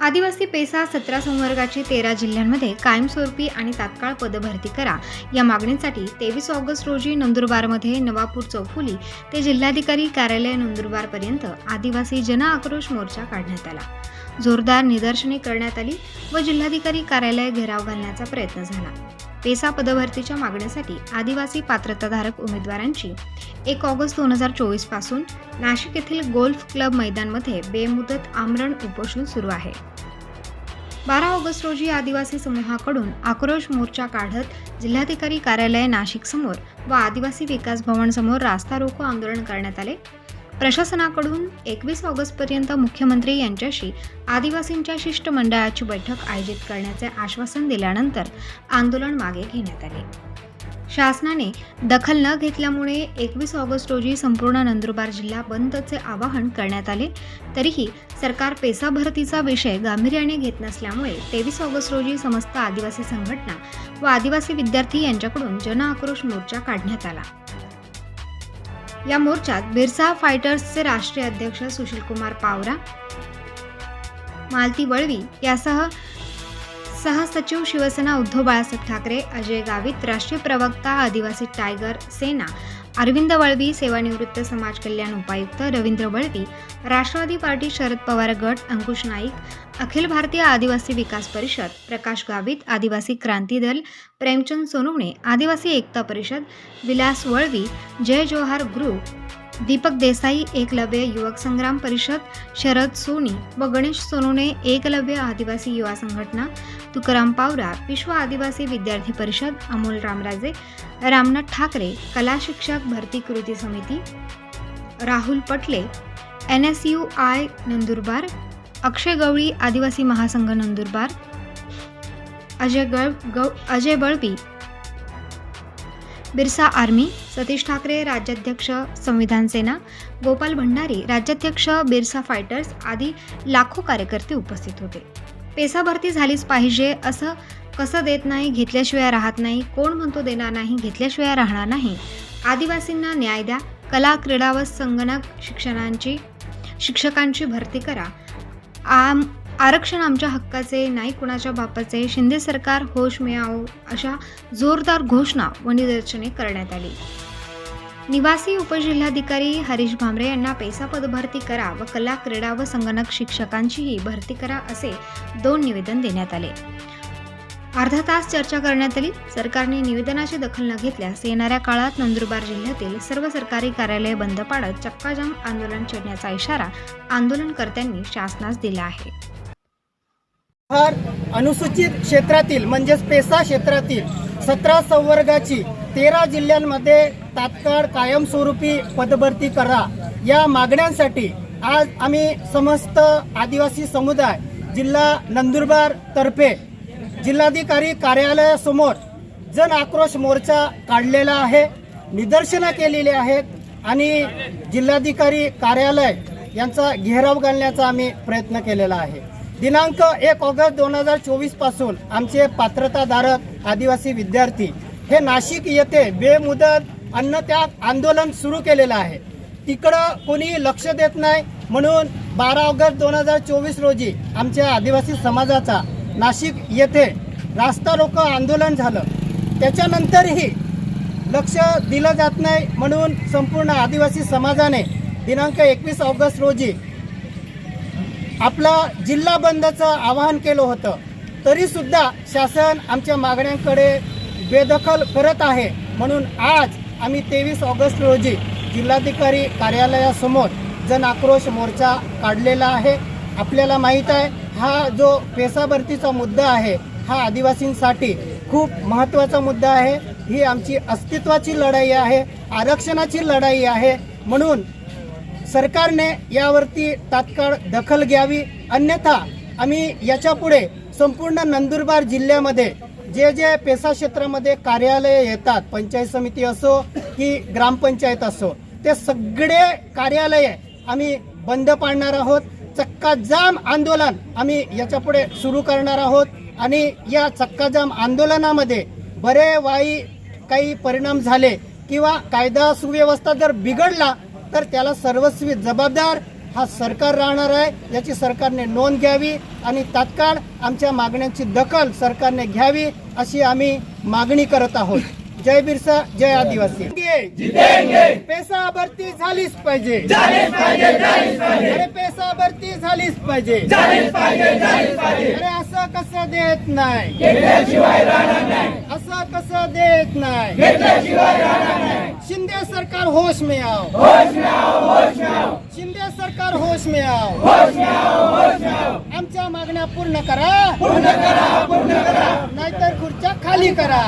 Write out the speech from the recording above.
आदिवासी पेसा सतरा संवर्गाची तेरा जिल्ह्यांमध्ये कायमस्वरूपी आणि तात्काळ पदभरती करा. या मागणीसाठी तेवीस ऑगस्ट रोजी नंदुरबारमध्ये नवापूर चौफुली ते जिल्हाधिकारी कार्यालय नंदुरबारपर्यंत आदिवासी जन आक्रोश मोर्चा काढण्यात आला. जोरदार निदर्शने करण्यात आली व जिल्हाधिकारी कार्यालय घेराव घालण्याचा प्रयत्न झाला. पेसा पदभरतीच्या मागणीसाठी आदिवासी पात्रताधारक उमेदवारांची एक ऑगस्ट दोन हजार चोवीसपासून नाशिक येथील गोल्फ क्लब मैदानमध्ये बेमुदत आमरण उपोषण सुरू आहे. बारा ऑगस्ट रोजी आदिवासी समूहाकडून आक्रोश मोर्चा काढत जिल्हाधिकारी कार्यालय नाशिक समोर व आदिवासी विकास भवन समोर रास्ता रोको आंदोलन करण्यात आले. प्रशासनाकडून एकवीस ऑगस्टपर्यंत मुख्यमंत्री यांच्याशी आदिवासींच्या शिष्टमंडळाची बैठक आयोजित करण्याचे आश्वासन दिल्यानंतर आंदोलन मागे घेण्यात आले. शासनाने दखल न घेतल्यामुळे एकवीस ऑगस्ट रोजी संपूर्ण नंदुरबार जिल्हा बंदचे आवाहन करण्यात आले. तरीही सरकार पेसा भरतीचा विषय गांभीर्याने घेत नसल्यामुळे तेवीस ऑगस्ट रोजी समस्त आदिवासी संघटना व आदिवासी विद्यार्थी यांच्याकडून जन आक्रोश मोर्चा काढण्यात आला. या मोर्चात बिरसा फायटर्सचे राष्ट्रीय अध्यक्ष सुशीलकुमार पावरा मालती वळवी यासह सहसचिव शिवसेना उद्धव बाळासाहेब ठाकरे अजय गावित राष्ट्रीय प्रवक्ता आदिवासी टायगर सेना अरविंद वळवी सेवानिवृत्त समाज कल्याण उपायुक्त रवींद्र वळवी राष्ट्रवादी पार्टी शरद पवार गट अंकुश नाईक अखिल भारतीय आदिवासी विकास परिषद प्रकाश गावित आदिवासी क्रांती दल प्रेमचंद सोनवणे आदिवासी एकता परिषद विलास वळवी जय जोहार ग्रुप दीपक देसाई एकलव्य युवक संग्राम परिषद शरद सोनी व गणेश सोनूने एकलव्य आदिवासी युवा संघटना तुकाराम पावरा विश्व आदिवासी विद्यार्थी परिषद अमोल रामराजे रामनाथ ठाकरे कला शिक्षक भरती कृती समिती Rahul Patle N S U I Nandurbar Akshay Gawali आदिवासी महासंघ नंदुरबार अजय गळ गौ अजय बळबी बिरसा आर्मी सतीश ठाकरे राज्याध्यक्ष संविधान सेना गोपाल भंडारी राज्याध्यक्ष बिरसा फायटर्स आदी लाखो कार्यकर्ते उपस्थित होते. पेसा भरती झालीच पाहिजे असं कसं देत नाही घेतल्याशिवाय राहत नाही कोण म्हणतो देणार नाही घेतल्याशिवाय राहणार नाही? आदिवासींना न्याय द्या कला क्रीडा व संगणक शिक्षणांची शिक्षकांची भरती करा. आम आरक्षण आमच्या हक्काचे नाही कुणाच्या बापाचे. शिंदे सरकार होश मिळावो अशा जोरदार घोषणा व निदर्शने करण्यात आली. निवासी उपजिल्हाधिकारी हरीश भामरे यांना पैसा पदभरती करा व कला क्रीडा व संगणक शिक्षकांचीही भरती करा असे दोन निवेदन देण्यात आले. अर्धा तास चर्चा करण्यात आली. सरकारने निवेदनाची दखल न घेतल्यास येणाऱ्या काळात नंदुरबार जिल्ह्यातील सर्व सरकारी कार्यालये बंद पाडत चक्काजाम आंदोलन छेडण्याचा इशारा आंदोलनकर्त्यांनी शासनास दिला आहे. फार अनुसूचित क्षेत्रातील म्हणजेच पेसा क्षेत्रातील सतरा संवर्गाची तेरा जिल्ह्यांमध्ये तात्काळ कायमस्वरूपी पदभरती करा. या मागण्यांसाठी आज आम्ही समस्त आदिवासी समुदाय जिल्हा नंदुरबार तर्फे जिल्हाधिकारी कार्यालयासमोर जन आक्रोश मोर्चा काढलेला आहे निदर्शनं केलेली आहेत आणि जिल्हाधिकारी कार्यालय यांचा घेराव घालण्याचा आम्ही प्रयत्न केलेला आहे. दिनांक एक ऑगस्ट दोन हजार चोवीसपासून आमचे पात्रताधारक आदिवासी विद्यार्थी हे नाशिक येथे बेमुदत अन्नत्याग आंदोलन सुरू केलेलं आहे. तिकडं कोणी लक्ष देत नाही म्हणून बारा ऑगस्ट दोन हजार चोवीस रोजी आमच्या आदिवासी समाजाचा नाशिक येथे रास्ता रोको आंदोलन झालं. त्याच्यानंतरही लक्ष दिलं जात नाही म्हणून संपूर्ण आदिवासी समाजाने दिनांक एकवीस ऑगस्ट रोजी आपला जिल्हा बंदचं आवाहन केलं होतं. तरीसुद्धा शासन आमच्या मागण्यांकडे बेदखल करत आहे. म्हणून आज आम्ही तेवीस ऑगस्ट रोजी जिल्हाधिकारी कार्यालयासमोर जन आक्रोश मोर्चा काढलेला आहे. आपल्याला माहीत आहे हा जो पेसाभरतीचा मुद्दा आहे हा आदिवासींसाठी खूप महत्त्वाचा मुद्दा आहे. ही आमची अस्तित्वाची लढाई आहे आरक्षणाची लढाई आहे. म्हणून सरकारने यावरती तात्काळ दखल घ्यावी. अन्यथा आम्ही याच्यापुढे संपूर्ण नंदुरबार जिल्ह्यामध्ये जे जे पेसा क्षेत्रामध्ये कार्यालय येतात पंचायत समिती असो की ग्रामपंचायत असो ते सगळे कार्यालये आम्ही बंद पाडणार आहोत. चक्काजाम आंदोलन आम्ही याच्यापुढे सुरू करणार आहोत आणि या चक्काजाम आंदोलनामध्ये बरे वाई काही परिणाम झाले किंवा कायदा सुव्यवस्था जर बिघडला तर त्याला सर्वस्वी जबाबदार हा सरकार राहणार आहे याची सरकारने नोंद घ्यावी आणि तात्काळ आमच्या मागण्यांची दखल सरकारने घ्यावी अशी आम्ही मागणी करत आहोत. जय बिरसा जय आदिवासी. पैसा भरती झालीच पाहिजे. अरे पैसा भरती झालीच पाहिजे. अरे असं कसं देत नाही. असं कसं देत नाही. शिंदे सरकार होश में आओ शिंदे सरकार होश में आओ आमच्या मागण्या पूर्ण करा. नाहीतर खुर्च्या खाली करा.